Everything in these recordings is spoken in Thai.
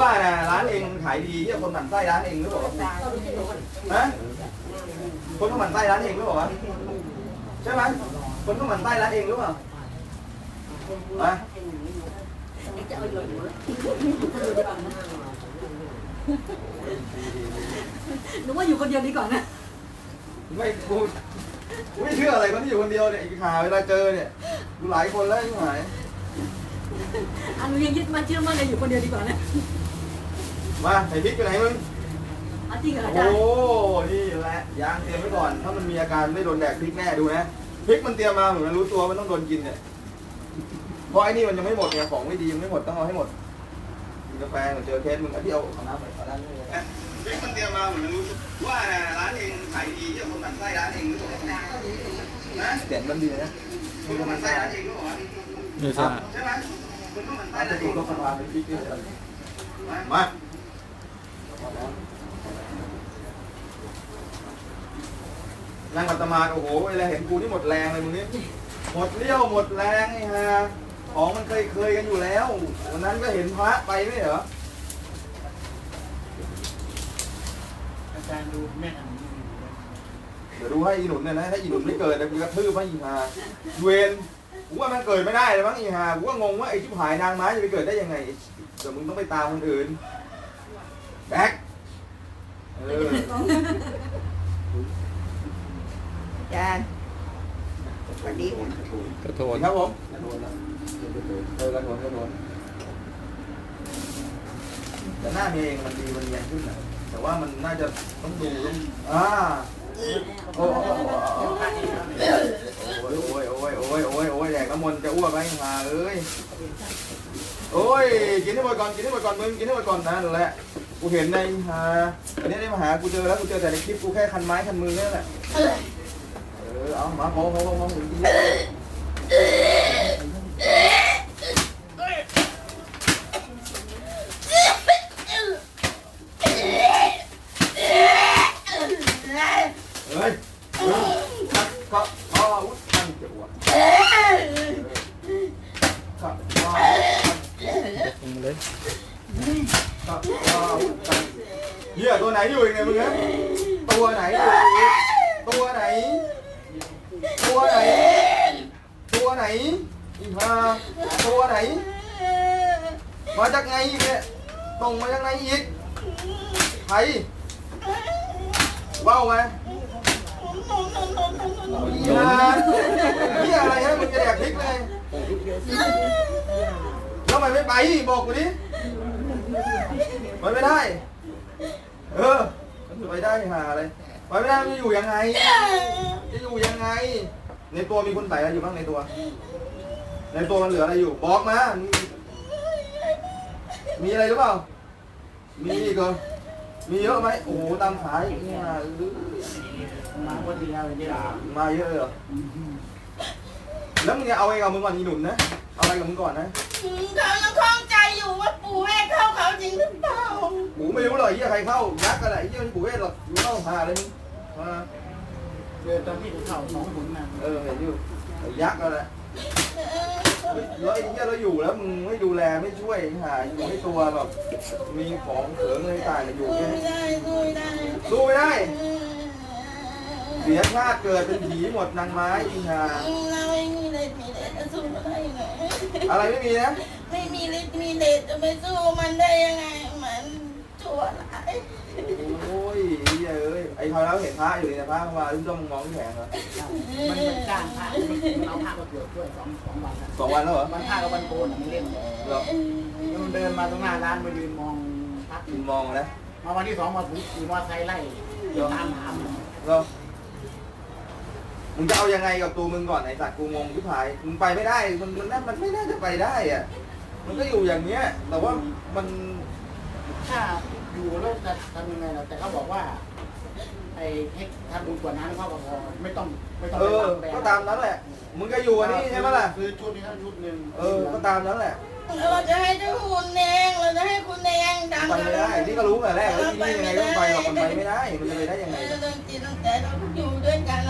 ว่านะร้านเองมันขายดีที่คนหมั่นไส้ร้านเองหรือเปล่าวะฮะคนก็หมั่นไส้ร้านเองหรือเปล่าวะใช่ไหมคนก็หมั่นไส้ร้านเองหรือเปล่าฮะหนูว่าอยู่คนเดียวดีกว่านะ ไม่พูดไม่เชื่ออะไรคนที่อยู่คนเดียวเนี่ยอีกหาเวลาเจอเนี่ยดูหลายคนแล้วยังหายอันหนูยังยึดมั่นเชื่อมั่นเลยอยู่คนเดียวดีกว่านะ มาไอ้พริกไปไหนมึงเอาจริงเหรออาจารโอ้ย์นี่แหละยางเตรียมไว้ก่อนถ้ามันมีอาการไม่โดนแดกพริกแน่ดูนะพริกมันเตรียมมาเหมือนมันรู้ตัวมันต้องโดนกินเนี่ยเพราะไอ้นี่มันยังไม่หมดไงของไม่ดียังไม่หมดต้องเอาให้หมดกินกาแฟเหมือนเจอเคสมึงเอาที่เอาเอาน้ำไปเอาน้ำด้วยนะพริกมันเตรียมมาเหมือนมันรู้ตัวว่านะร้านเองขายดีที่คนหมั่นไส้ร้านเองหรือเปล่านะเด่นมันดีนะคนหมั่นไส้ร้านเองหรือเปล่าไม่ทราบใช่ไหมคนหมั่นไส้ร้านเองก็สะพานเป็นพริกนี่มา นั่งกัตมาโอ้โหเวลาเห็นกูนี่หมดแรงเลยมึงนี่หมดเลี้ยวหมดแรงไอ้ห่าของมันเคยเคยกันอยู่แล้ววันนั้นก็เห็นพระไปไม่เหรออาจารย์ดูแม่ทเดี๋ยวดูให้อีหนุนเนี่ยนะถ้าอีหนุนไม่เกิดนะกูกระทืบให้อีห่าเวนกูว่ามันเกิดไม่ได้เลยมั้งอีห่ากูว่างงว่าไอ้ชิบหายนางไม้จะไปเกิดได้ยังไงเดี๋ยวมึงต้องไปตามคนอื่นแบ็ค เอออาจารย์สวัสดีค่ะำกระโถนครับผมเออกระโดดกระโดดแต่หน้าเมย์เองมันดีมันเรียนขึ้นนะแต่ว่ามันน่าจะต้องดูต้องอ่าโอ้โหโอ้ยโอ้ยโอ้ยโอ้ยโอ้ยโอ้ยแดกน้ำมนต์จะอ้วกไรห่าเอ้ยโอ้ยกินให้หมดก่อนกินให้หมดก่อนมึงกินให้หมดก่อนนะนั่นแหละ กูเห็นในหาอันนี้ได้มาหากูเจอแล้วกูเจอแต่ในคลิปกูแค่คันไม้คันมือนั่นแหละเออเอามาพอพอพอพอถึงกิน เฮ้ยก็ก็อาวุธตั้งเจ้าก็ก็ ลงมาเลย ก็อาวุธตั้งเหี้ยตัวไหนอยู่ยังไงมึงเนี่ยตัวไหนอยู่ตัวไหน ตัวไหน ตัวไหนอีห่าตัวไหน มาจากไงอีกเนี่ยตรงมาจากไหนอีกใครเบ้าไหม อีห่านี่อะไรฮะมึงจะแดกพริกเลยแล้วมันไม่ไปบอกกูดิมันไม่ได้ เออมันจะไปได้หาอะไรไปไม่ได้มันจะอยู่ยังไง จะอยู่ยังไง ในตัวมีคนใส่อะไรอยู่บ้างในตัว ในตัวมันเหลืออะไรอยู่ บอกมา มีอะไรหรือเปล่า มีอีกเหรอมีเยอะไหมโอ้โหตามขายนี่มาเออ มาวันเดียวเดียวมาเยอะเลยเหรอ แล้วมึงจะเอาไงกับมึงก่อนอีหนุนนะ เอาอะไรกับมึงก่อนนะเขายังคล่องใจอยู่ว่าปู่แม่เข้าเขาจริงหรือเปล่ากูไม่รู้เลยเฮียใครเข้ายักษ์อะไรเฮียมันกูเวทหรอกมึงเข้าหาอะไรมึงมาเจอตอนที่เข้าสองผลมาเออเห็นอยู่ไอ้ยักษ์อะไรเฮ้ยแล้วไอ้เฮียเราอยู่แล้วมึงไม่ดูแลไม่ช่วยหาอยู่ให้ตัวแบบมีของเขิงอะไรต่างๆอยู่สู้แค่ไม่ได้สู้ไม่ได้ สู้ไม่ได้เสียชาติเกิดเป็นผีหมดนางไม้อีหาเราไม่มีเลดมีเลดจะสู้มันได้ยังไงอะไรไม่มีนะไม่มีเลดมีเลดจะไปสู้มันได้ยังไงมันชั่วร้ายโอ้ยเฮียเอ้ยไอ้คราวแล้วเห็นพระอยู่ในพระเข้ามาลุงต้องมองที่แขนเหรอมันมันจ้างพระมันเอาพระมาตรวจด้วยสองสองวันสองวันแล้วเหรอมันพระกับวันโกนมันเล่นเหรอแล้วมันเดินมาตรงหน้าร้านมายืนมองพระมึงมองนะมาวันที่สองมาถูขี่มอไซค์ไล่ตามหามันเหรอ มึงจะเอายังไงกับตัวมึงก่อนไอ้สัตว์กูงงที่ผายมึงไปไม่ได้มันมันน่ามันไม่น่าจะไปได้อะมันก็อยู่อย่างเนี้ย แต่ว่ามันถ้าอยู่แล้วจะทำยังไงล่ะแต่เขาบอกว่าไอ้เทคทำบุญกว่านั้นเขาบอกไม่ต้องไม่ต้องเอไปอตามแบรนด์ก็ตามนั้นแหละ มึงก็อยู่อันนี้ใช่ไหมล่ะคือชุดนี้ก็ชุดหนึ่งเออ ก็ตามนั้นแหละเราจะให้เจ้าคุณแดงเราจะให้คุณแดงดังไปไม่ได้นี่ก็รู้แต่แรกแล้วที่นี่ยังไงก็ไปหรอกมันไปไม่ได้ มันจะไปได้ยังไงเราต้องจิตต้องใจเราอยู่ด้วย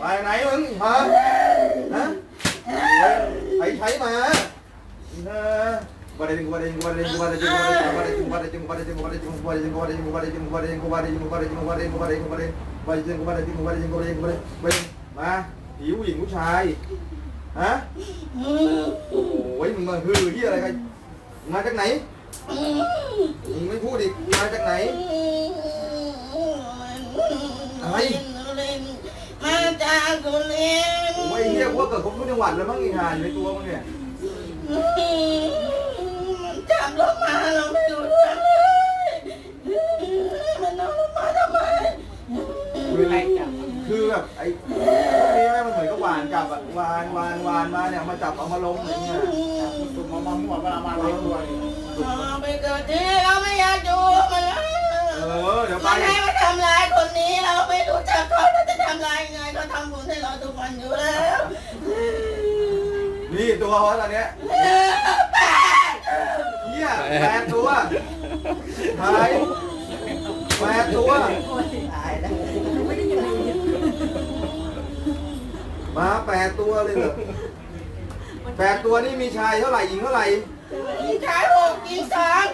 ไปไหนมึงฮะฮะไปใช้มาเออ มาหิวผู้หญิงผู้ชาย ฮะ โอ้ยมึงมาฮือที่อะไรกัน มาจากไหน มึงไม่พูดอีกมาจากไหน อะไรมาจากสุรินทร์โอ้ยเฮียพวกเกิดครบทุกจังหวัดแล้วมั้งอีหาอยู่ในตัวมึงเนี่ยมันจับรถมาเราไม่รู้เรื่องเลยมันเอารถมาทำไมคือคือแบบไอ้พวกนี้แม่มันเหมือนกับหวานจับอะวานวานวานมาเนี่ยมาจับเอามาลงอะไรเงี้ยตุ่มมามามั่วมามาไว้ตัวนี่เรา ไปเกิดที่เราไม่อยากอยู่มันแล้วเออ เดี๋ยวไปมันให้มาทำร้ายคนนี้เราไม่รู้จักเขาเราจะทำร้ายยังไงเขาทำบุญให้เราทุกวันอยู่แล้วนี่ตัวเขาตอนเนี้ยเหี้ยแปดตัวหายแปดตัวตายแล้วไม่ได้ยังไงเนี่ยมาแปดตัวเลยเหรอแปดตัวนี่มีชายเท่าไหร่หญิงเท่าไหร่ยิงชายห กยิงสอง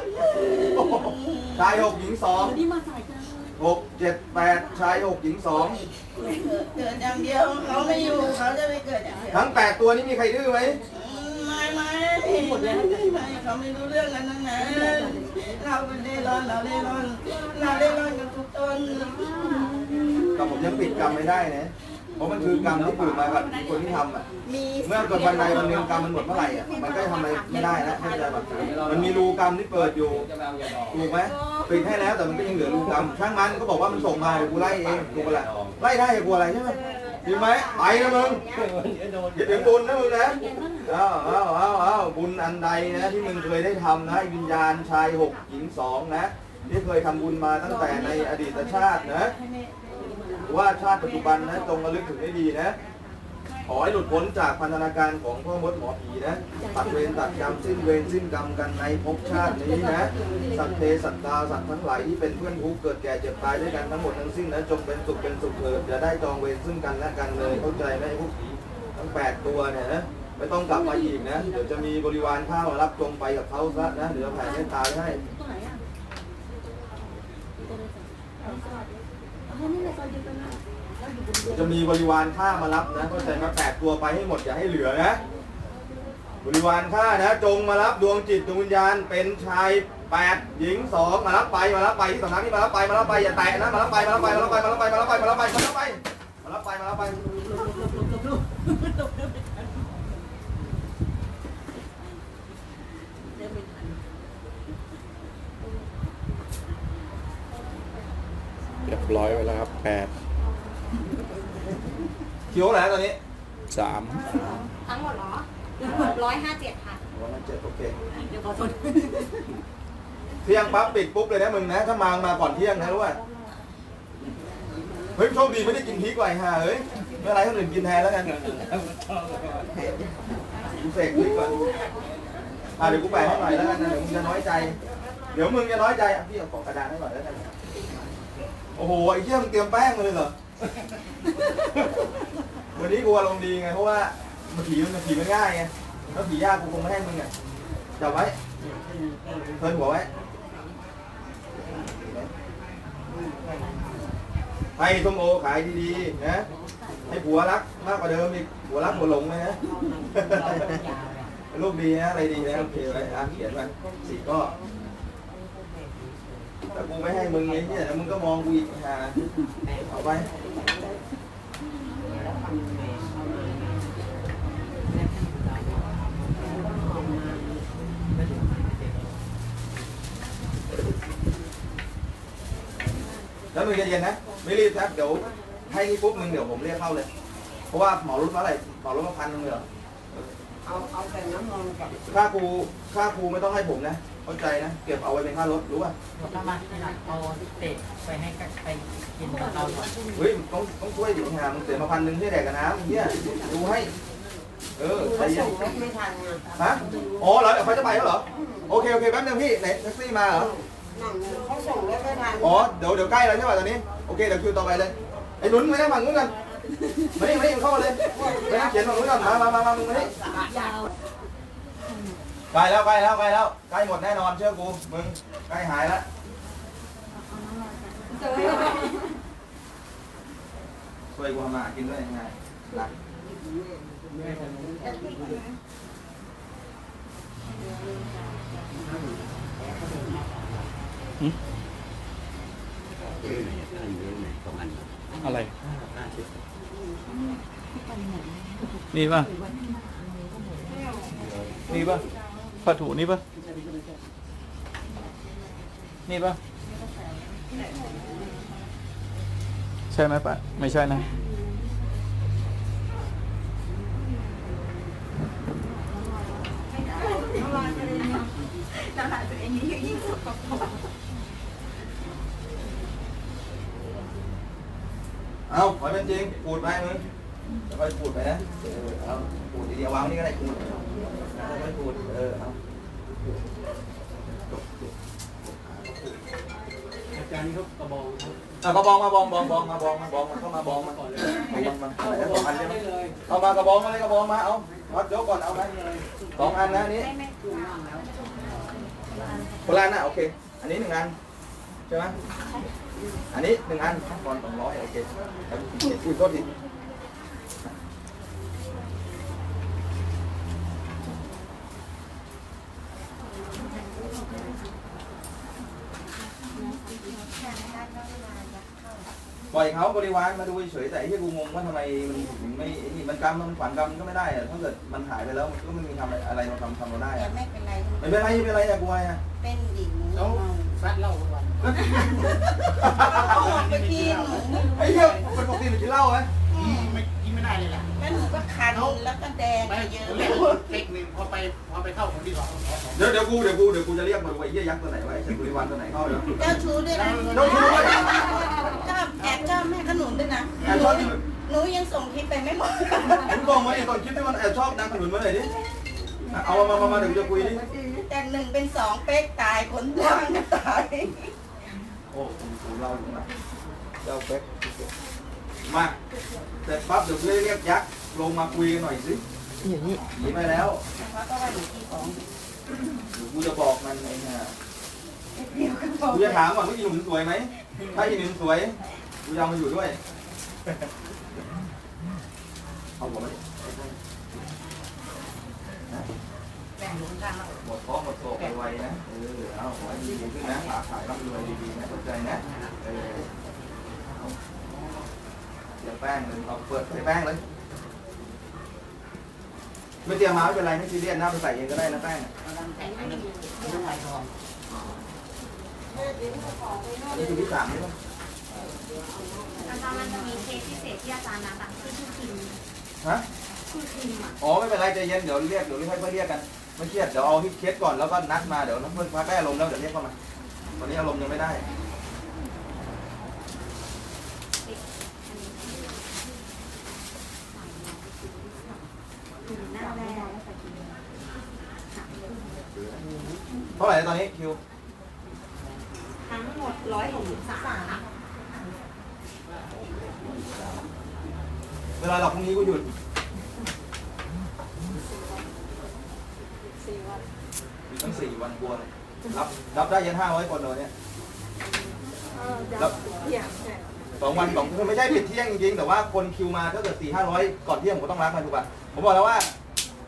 ชายหกหญิงสองวันนี้มาสายจังหกเจ็ดแปดชายหกหญิงสองเกิดอย่างเดียวเขาไม่อยู่เขาจะไปเกิดอย่างเดียวทั้งแปดตัวนี่มีใครดื้อไหมไม่ไม่หมดแล้วไม่เขาไม่รู้เรื่องกันทั้งนั้นเราเป็นเล่ร่อนเราเล่ร่อนเราเล่ร่อนกันทุกต้นแต่ผมยังปิดกรรมไม่ได้นะ เพราะมันคือกรรมที่ผูกมากับคนที่ทำอะ มีเมื่อเกิดวันใดวันหนึ่งกรรมมันหมดเมื่อไหร่อะ มันก็ทำอะไรไม่ได้แล้วเข้าใจป่ะมันมีรูกรรมที่เปิดอยู่ ถูกไหมปิดให้แล้วแต่มันก็ยังเหลือรูกรรม ช่างมันก็บอกว่ามันส่งมาเดี๋ยวกูไล่เองกูอะไรไล่ได้อย่ากลัวอะไรใช่ไหมจริงไหมไปนะมึงอย่าถึงบุญนะมึงนะอ้าวอ้าวอ้าวอ้าวบุญอันใดนะที่มึงเคยได้ทำนะวิญญาณชายหกหญิงสองนะที่เคยทำบุญมาตั้งแต่ในอดีตชาตินะ ว่าชาติปัจจุบันนะจงระลึกถึงให้ดีนะ ขอให้หลุดพ้นจากพันธนาการของพ่อมดหมอผีนะ ตัดเวรตัดกรรมสิ้นเวรสิ้นกรรมกันในภพชาตินี้นะ สัตว์เทสัตว์ดาสัตว์ทั้งหลายที่เป็นเพื่อนทุกข์เกิดแก่เจ็บตายด้วยกันทั้งหมดทั้งสิ้นนะจงเป็นสุขเป็นสุขเถิดอย่าได้จองเวรซึ่งกันและกันเลยเข้าใจไหมไอ้พวกผีทั้งแปดตัวเนี่ยนะไม่ต้องกลับมาอีกนะ เดี๋ยวจะมีบริวารข้าวรับจงไปกับเขาซะนะเดี๋ยวแผ่เมตตาให้ จะมีบริวารข้ามารับนะเข้าใจมาแปดตัวไปให้หมดอย่าให้เหลือนะ บริวารข้านะ จงมารับดวงจิตดวงวิญญาณเป็นชายแปดหญิงสองมารับไปมารับไปที่สำนักนี้มารับไปมารับไปอย่าแตะนะมารับไปมารับไปมารับไปมารับไปมารับไปมารับไปมารับไปมารับไปมารับไป เดินไม่ทัน เรียบร้อยไปแล้วครับแปดเขียวแล้วตอนนี้สามทั้งหมดเหรอร้อยห้าเจ็ดค่ะ วันนั้นเจ็ดโอเคเดี๋ยวขอโทษเที่ยงปั๊บปิดปุ๊บเลยนะมึงนะ ถ้ามามาก่อนเที่ยงนะรู้ป่ะเฮ้ยโชคดีไม่ได้กินพริกไว้ห่าเฮ้ยไม่เป็นไรคนอื่นกินแทนแล้วกันกูเสกพริกก่อนอะเดี๋ยวกูแปะให้หน่อยแล้วกันนะเดี๋ยวมึงจะน้อยใจ เดี๋ยวมึงจะน้อยใจอะพี่เอาของกระดาษให้หน่อยแล้วกัน โอ้โหไอ้เที่ยมึงเตรียมแป้งมาเลยเหรอ วันนี้กูอารมณ์ดีไงเพราะว่ามันผีมันผีมันง่ายไงถ้าผียากกูคงไม่ให้มึงอะจับไว้เทินหัวไว้ให้ส้มโอขายดีๆนะให้ผัวรักมากกว่าเดิมอีกผัวรักผัวหลงเลยนะลูกดีนะอะไรดีนะโอเคไว้อะเขียนไว้สี่ก็ แต่กูไม่ให้มึงไอ้เนี่ยแล้วมึงก็มองกูอีกฮะเอาไปแล้วมึงใจเย็นนะ ไม่รีบนะเดี๋ยวให้นี่ปุ๊บมึงเดี๋ยวผมเรียกเข้าเลย เพราะว่าหมอรุดมาอะไรหมารถมาพันหนึงเยเหรอเอาเอาแต่น้ำนมกับ ค่าครูค่าครูไม่ต้องให้ผมนะ เข้าใจนะ เก็บเอาไว้เป็นค่ารถรู้ป่ะถ้ามาที่หลังเอาเตะไปให้กับไปกินกับเราหน่อยเฮ้ยต้องต้องช่วยดิหามึงเสียมาพันหนึ่งให้แดกกับน้ำเฮียดูให้ เออใจเขาเย็ส่งไม่ทันไงฮะอ๋อเหรอเดี๋ยวเขาจะไปแล้วเหรอ โอเคโอเคแป๊บนึงพี่ไหนแท็กซี่มาเหรอนั่นเขาส่งรถไม่ทันอ๋อเดี๋ยวเดี๋ยวใกล้แล้วใช่ป่ะตอนนี้ โอเคเดี๋ยวคิวต่อไปเลย ไอ้หนุนไม่ได้ฝั่งนู้นกันมานี่มานี่มึงเข้ามาเลยไปนั่งเขียนฝั่งนู้นกันมามามามามึงมานี่ยาว ใกล้แล้วใกล้แล้วใกล้แล้วใกล้หมดแน่นอนเชื่อกูมึงใกล้หายแล้วเจอช่วยกูทำมาหากินด้วยยังไงหลักอะไร นี่ป่ะ นี่ป่ะ ผ้าถูนี่ป่ะนี่ป่ะใช่ไหมปะไม่ใช่นะเอาขอเป็นจริงปูดไปมึง ค่อยปูดไปนะเออเอาปูดทีเดียววางนี่ก็ได้ปูดค่อยปูดเออเอาอาจารย์นี่เขากระบองครับอะกระบองมาบองบองบองมาบองมาบองมาเข้ามาบองมาบองมาเอาไหนสองอันใช่ไหมได้เลยเอามากระบองมาเลยกระบองมาเอาวัดยกก่อนเอาไหมสองอันนะอันนี้คนละอันนะโอเค อันนี้หนึ่งอันใช่ไหมอันนี้หนึ่งอันก่อนสองร้อยโอเคแล้วอุ้ยโทษที ปล่อยเขาบริวารมาดูเฉยๆแต่ไอ้ที่กูงงว่าทำไมมันถึงไม่ไอ้นี่มันกรรมมันฝันกรรมก็ไม่ได้อะถ้าเกิดมันหายไปแล้วมันก็ไม่มีทำอะไรมาทำทำเราได้อะไม่เป็นไรไม่เป็นไรไม่เป็นไรอะกูอะไรอะเป็นดิหนูแล้วซัดเหล้าทุกวันเอาออกไปกินหนูไอ้เหี้ยเป็นปกติหรือกินเหล้าไหมไม่ แล้วหนูก็คันแล้วก็แดงไปเยอะเล็กเล็กหนึ่งพอไปพอไปเข้าคนที่สองเดี๋ยวเดี๋ยวกูเดี๋ยวกูเดี๋ยวกูจะเรียกมาดูไอ้เหี้ยยักษ์ตัวไหนวะไอ้เจ้าบริวารตัวไหนเข้าเดี๋ยวเจ้าชู้ด้วยนะเจ้าชู้ด้วยชอบแอบชอบแม่ขนุนด้วยนะแอบชอบอยู่หนูยังส่งคลิปไปไม่หมดคุณบอกมาไอ้ตอนคลิปที่มันแอบชอบนางขนุนมาหน่อยดิเอามามามาเดี๋ยวกูจะคุยดิแต่หนึ่งเป็นสองเป๊กตายคนล่างก็ตายโอ้คุณกูเล่าอยู่นะเจ้าเป๊กมาเสร็จปั๊บเดี๋ยวกูจะเรียกยักษ์ ลงมาคุยกันหน่อยสิอย่างนี้หนีไปแล้วเขาก็ว่าอยู่ที่ของเดี๋ยวกูจะบอกมันไอ้เนี่ยเดียวกันบอกกูจะถามก่อนว่าอีหนุ่มสวยไหมถ้าอีหนุ่มสวยกูจะเอามาอยู่ด้วยเอาหัวมาดิแบ่งหนูกันแล้วหมดท้องหมดโซ่ไวๆนะเออเอาขอให้ดีขึ้นนะขาขายร่ำรวยดีๆนะเข้าใจนะเออเอาเดี๋ยวแป้งเลยเอาเปิดใส่แป้งเลย ไม่เตรียมมาไม่เป็นไรไม่ซีเรียสนะไปใส่เองก็ได้นะแป้งอะต้งไปทองอันนี้คือที่สามนี่ปะอาจารย์มันจะมีเคสพิเศษที่อาจารย์นัดอะคือชื่อคิมฮะชื่อคิมอะอ๋อไม่เป็นไรใจเย็นเดี๋ยวเรียกเดี๋ยวเรียกให้เพื่อเรียกกันไม่เครียดเดี๋ยวเอาที่เคสก่อนแล้วก็นัดมาเดี๋ยวนัดเพื่อนพักได้อารมณ์แล้วเดี๋ยวเรียกเข้ามาตอนนี้อารมณ์ยังไม่ได้ หน้าแรก เท่าไหร่ตอนนี้คิวทั้งหมดร้อยหกสิบสามเวลาเราพรุ่งนี้กูหยุดหยุดตั้งสี่วันกลัวเลยรับรับได้ยันห้าร้อยคนเลยเนี่ยแล้วสองวันสองคือไม่ใช่ปิดเที่ยงจริงๆแต่ว่าคนคิวมาถ้าเกิดสี่ห้าร้อยก่อนเที่ยงผมก็ต้องรับมาถูกป่ะผมบอกแล้วว่า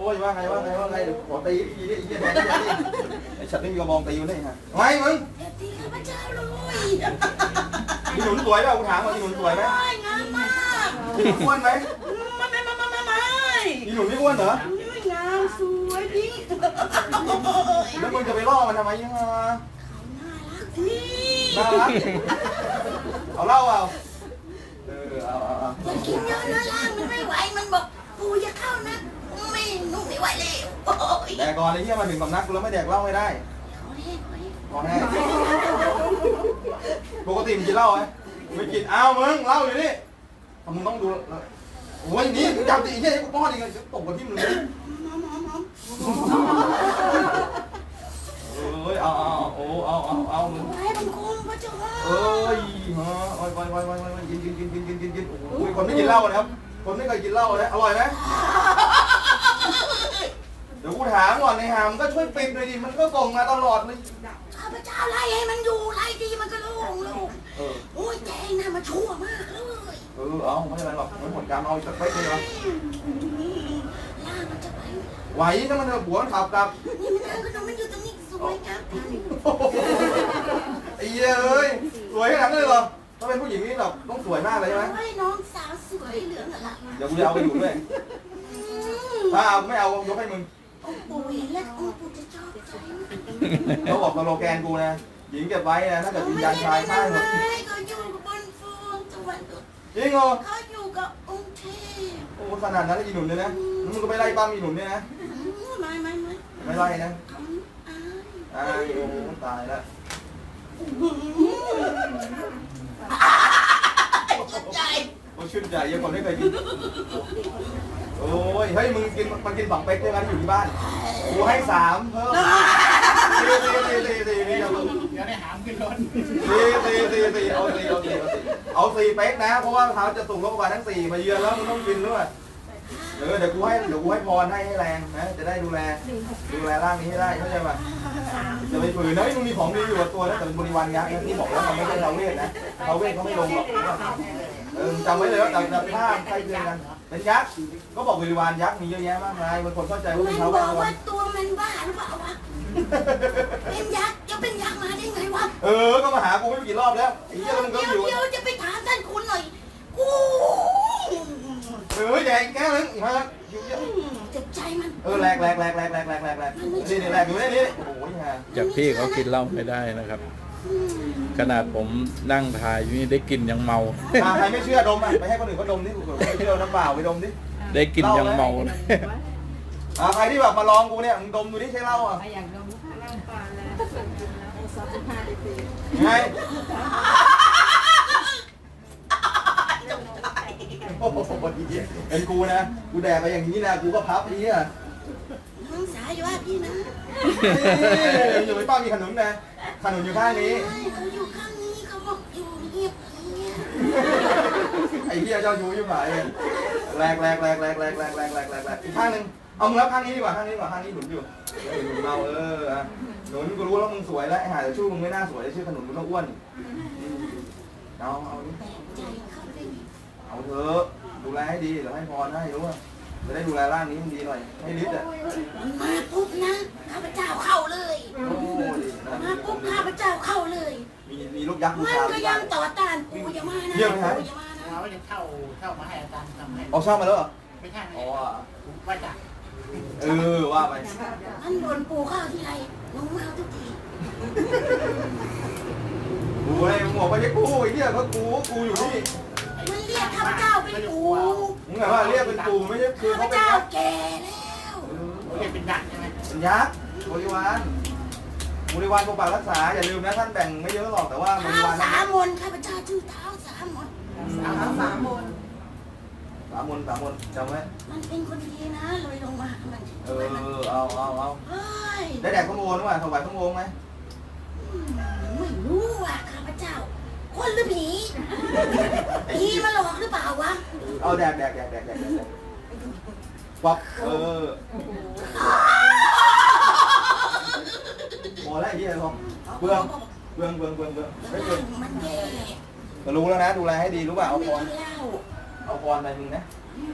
อ้ยว่าไงว่าไงว่าไงเดี๋ยวขอตีอีกทีดิไอ้เหี้ยแทงไอ้เหี้ยดิไอ้ฉันไม่มีกระบองตีมันได้ฮะไงมึงอย่าตีข้าพเจ้าเลยอีหนุนสวยเปล่ากูถามว่าอีหนุนสวยไหมไม่งามมากอีหนุนอ้วนไหมไม่ไม่ไม่ไม่ไม่ไม่อีหนุนไม่อ้วนเหรอไม่งามสวยจริงแล้วมึงจะไปล่อมันทำไมยังไงที่น่ารักเอาเหล่าเอาเออเอาเอาเอาอย่ากินเยอะนะล่างมันไม่ไหวมันบอกปูอย่าเข้านะ ไม่หนุ่มไม่ไหวเลยโอ้ยแดกก่อนไอ้เหี้ยมาถึงสำนักกูแล้วไม่แดกเหล้าไม่ได้ขอแห้งขอแห้งขอแน่ปกติมึงกินเหล้าไหมไม่กินอ้าวมึงเหล้าอยู่นี่มึงต้องดูโอ้ยนี่จับตีเหี้ยให้กูป้อนอีกเลยตกกับที่มึงเลยหอมหอมหอมเอ้ยเอาเอาโอ้เอาเอาเอามึงไว้บังคมพระเจ้าเอ้ยฮะโอ้ยไปไปไปไปกินกินกินกินกินกินกินโอ้ยคนไม่กินเหล้านะครับคนไม่เคยกินเหล้านะอร่อยไหม เดี๋ยวกูถามก่อนในหามก็ช่วยปิดหน่อยดิ มันก็ส่งมาตลอดเลยข้าพเจ้าไล่ให้มันอยู่ไล่ดีมันก็โล่งลูกเออ โอ้ยแกงน่ะมันชั่วมากเลยเออ เอาไม่เป็นไรหรอกไม่หมดกรรมเอาอีกสักเป๊กเลยวะล่างมันจะไปไหวถ้ามันหัวมันขับกลับ นี่มันนั่งขนมมันอยู่ตรงนี้สวยครับไอ้เหี้ยเอ้ยสวยขนาดนั้นเลยเหรอถ้าเป็นผู้หญิงนี่แบบต้องสวยมากเลยใช่ไหมโอ้ยน้องสาวสวยเหลืองอะล่ะเดี๋ยวกูจะเอาไปอยู่ด้วยอืมถ้าเอาไม่เอายกให้มึงองค์ ปู่เห็นแล้วองค์ปู่จะชอบใจเขาบอกสโลแกนกูนะ หญิงเก็บไว้นะถ้าเกิดวิญญาณชายฆ่าให้หมดไม่เขาอยู่บนฟูงสวรรค์จริงเหรอเขาอยู่กับองค์เทพโอ้ขนาดนั้นเลยอีหนุนเลยนะแล้วมึงก็ไปไล่ปั้มอีหนุนเนี่ยนะอืมไม่ไม่ไม่ไม่ไล่นะอืมอายอ้ายโอ้ตายแล้วใจโอ้ชื่นใจยังคนไม่เคยกิน โอ้ย เฮ้ย มึงกินมันกินสองเป๊กใช่ไหมที่อยู่ที่บ้าน กูให้สามเพิ่มสี่สี่สี่สี่สี่เอาเดี๋ยวได้หามขึ้นรถสี่สี่สี่สี่เอาสี่เอาสี่เอาสี่เอาสี่เป๊กนะ เพราะว่าเขาจะส่งโรคบาลทั้งสี่มาเยือนแล้วมึงต้องกินด้วย เออ เดี๋ยวกูให้ เดี๋ยวกูให้พรให้ให้แรงนะ จะได้ดูแล ดูแลร่างนี้ให้ได้เข้าใจป่ะจะไปฝืนนะมึงมีของดีอยู่กับตัวนะแต่เป็นบริวารยักษ์นะที่บอกแล้วมันไม่ใช่เราเวทนะเราเวทเขาไม่ลงหรอก เออจำไว้เลยว่าแต่แต่ถ้าใครเจอกันเป็นยักษ์ก็บอกบริวารยักษ์มีเยอะแยะมากมายบางคนเข้าใจว่ามัเป็นนเท้าบแวอกวว่าตัวมันบ้าหรือเปล่าวะ เป็นยักษ์จะเป็นยักษ์มาได้ไงวะ เออก็มาหากูไม่รู้กี่รอบแล้วไอ้เหี้ยแล้วมึงก็เดี๋ยวอยู่เดี๋ยวจะไปถามท่านคุณหน่อยกูเออแดงแก้วนึงอีกฮะอยู่เยอะเจ็บใจมัน เออแหลกแหลกแหลกแหลกแหลกแหลกแหลกแหลกนี่นี่แหลกอยู่นี่นี่โอ้ยฮะจากพี่เขากินเหล้าไม่ได้นะครับ ขนาดผมนั่งถ่ายอยู่นี่ได้กลินยังเมา อ่าใครไม่เชื่อดมอะไปให้คนอื่นเขาดมดิกูไม่เชื่อน้ำเปล่าไปดมดิ ได้กลินยังเมาเลยอ่าใครที่แบบมาลองกูเนี่ยมึงดมดูดิใช่เหล้าอะไม่อยากลงร่างกายแล้วสามสิบห้าดีกรีไงโอ้โหเป็นกูนะ กูแดกไปอย่างนี้นะ กูก็พับไอ้เหี้ย น้องสาวอยู่ว่าพี่นะอยู่ไปป้ามีขนุนนะขนุนอยู่ข้างนี้ไม่เขาอยู่ข้างนี้เขาบอกอยู่เงียบเงียบไอ้เหี้ยเจ้าชู้ยิ่งหายแรกแรกแรกแรกแรกแรกแรกแรกแรกแรกอีกข้างหนึ่งเอามึงแล้วข้างนี้ดีกว่าข้างนี้ดีกว่าข้างนี้หนุนอยู่เออหนุนเราเอออะหนุนกูรู้แล้วมึงสวยแล้วไอ้ห่าแต่ชื่อมึงไม่น่าสวยชื่อขนุนมึงต้องอ้วนเอาเอาดิใจเขาเลยเอาเถอะดูแลให้ดีเดี๋ยวให้พรให้รู้ว่า จะได้ดูแลร่างนี้มันดีหน่อยให้ลิศอะมันมาปุ๊บนะข้าพเจ้าเข้าเลยโอ้ดีนะมาปุ๊บข้าพเจ้าเข้าเลยมีมีลูกยักษ์บูมันชาก็ยังต่อต้านปูอย่ามานะเยี่ยมไหมฮะปูอย่ามานะเราจะเช่าเช่ามาให้อาจารย์ทำให้เอาเช่ามาแล้วเหรอไม่ใช่อ๋อว่าจะเออว่าไปมันโดนปูเข้าที่ไรลงมาทุกทีกูไอ้มึงบอกว่าไอ้กูไอ้เหี้ยก็กูกูอยู่นี่ มันเรียกข้าพเจ้าเป็นปูมึงไงว่าเรียกเป็นกูไม่ใช่คือข้าพเขาเป็นเจ้ายักษ์แก่แล้วเรียกเป็นยักษ์ใช่ไหมเป็นยักษ์บริวารบริวารปกปักรักษาอย่าลืมนะท่านแบ่งไม่เยอะหรอกแต่ว่าบริเท้าวารสานั้นมนข้าพเจ้าชื่อเท้าสามนสามสามโมงสามมนสามมนจำไว้มันเป็นคนดีนะเลยลงมามันเออเอาเอาเอาเฮ้ยได้แดกข้าวโพดหรือเปล่าถวายข้าวโพดไหมไม่รู้อะข้าพเจ้า คนหรือผี ผีมาหลอกหรือเปล่าวะเอาแดกแดกแดกแดกแดกแดกป๊อปเออพอแล้วไอ้เหี้ยพอเบื่องเบืองเบืองเบืองเบืองไม่เบืองมันแย่รู้แล้วนะ ดูแลให้ดีรู้ป่ะเอาพรเล้าเอาพรไปมึงนะ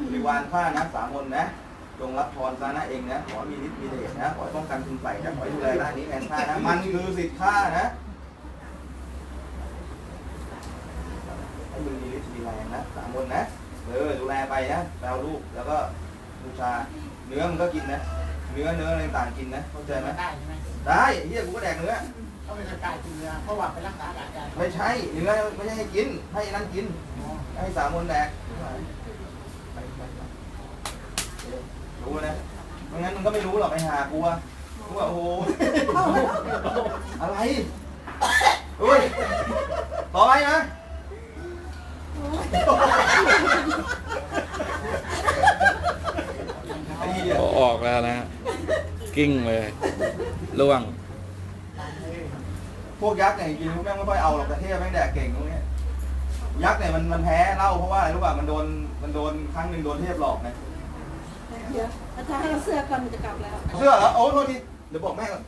บริวารข้านะสามมนนะจงรับพรซะนะเองนะ ขอมีฤทธิ์มีเดชนะ ขอป้องกันคุณใส่นะ ขอดูแลด้านนี้แทนข้านะ มันคือสิทธิ์ข้านะ ให้มึงมีฤทธิ์มีแรงนะสามคนนะเออดูแลไปนะแปลลูกแล้วก็บูชาเนื้อมันก็กินนะเนื้อเนื้ออะไรต่างๆกินนะเข้าใจไหมได้ใช่ไหมได้เฮียกูก็แดกเนื้อเขาเป็นกายกินเนื้อเพราะว่าไปรักษาอาการไม่ใช่เนื้อไม่ใช่ให้กิน ให้นั่นกินให้สามคนแดกไปไปไปรู้นะไม่งั้นมึงก็ไม่รู้หรอกไอ้หากูอะกูว่าโอ้โหอะไรอุ้ยต่อไปนะ ไอ้เหี้ยก็ออกแล้วนะ กิ้งเลยล่วง พวกยักษ์เนี่ยจริงๆแม่งไม่ค่อยเอาหรอกแต่เทพแม่งแดกเก่งตรงเนี้ยยักษ์เนี่ยมันมันแพ้เหล่าเพราะว่าอะไรรู้ป่ะมันโดนมันโดนครั้งหนึ่งโดนเทพหลอกไงเดี๋ยวอาจารย์ให้เราเสื้อก่อนมันจะกลับแล้ว เสื้อเหรอโอ้โทษทีเดี๋ยวบอกแม่ก่อน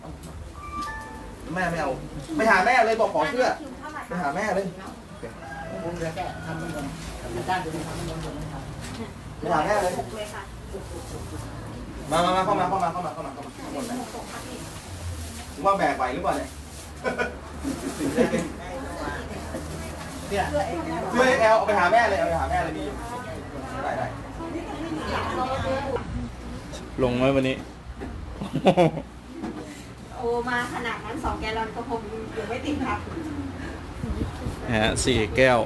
แม่ไม่เอาไปหาแม่เลยบอกขอเสื้อคิวเท่าไหร่ไปหาแม่เลย ผมเหลือแค่ทำมันก่อนอาจารย์จะไปทำมันก่อนผมไม่ทไปหาแม่เลยมามามาเข้ามาเข้ามาเข้ามาเข้ามาเข้ามาข้างบนนะผมว่าแบกไหวหรือเปล่าเนี่ยเต้นำเนี่ยเสื้อเอลเอาไปหาแม่เลยเอาไปหาแม่เลยดีได้ได้ลงไหมวันนี้ โอมาขนาดนั้นสองแกลลอนก็คงอยู่ไม่ติดครับ นะฮะสี่แก้ว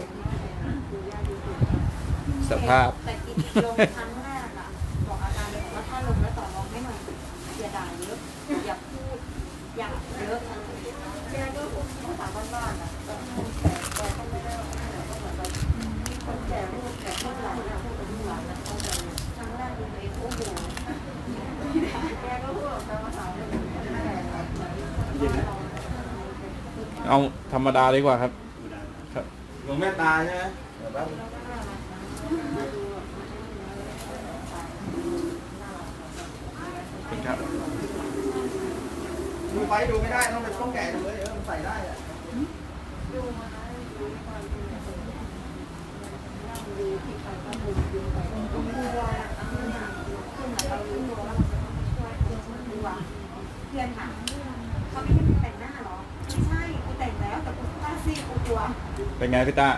สภาพ แต่กินลงครั้งแรกอะบอกอาจารย์เลยว่าถ้าลงแล้วต่อรองไม่หน่อยอย่าด่าเยอะอย่าพูดอย่าเยอะแกก็พูดภาษาบ้านๆอะแต่แกก็ไม่ได้ก็เหมือนแบบคนแก่พูดแต่พูดหลานอะพูดกับลูกหลานนะเข้าใจครั้งแรกดูเองโอ้โหแกก็พูดออกมาภาษาเลยแก่เอาธรรมดาดีกว่าครับ งแม่ตาใช่ไหมเดี๋ยวแป๊บนึงครับดูไฟดูไม่ได้ต้องไปต้องแกะดูเลยเออมันใส่ได้อะเพื่อนถามเขาไม่ให้มึงแต่งหน้าหรอไม่ใช่กูแต่งแล้วแต่กูกล้า ซี่กูกลัวเป็นไงพี่ต้า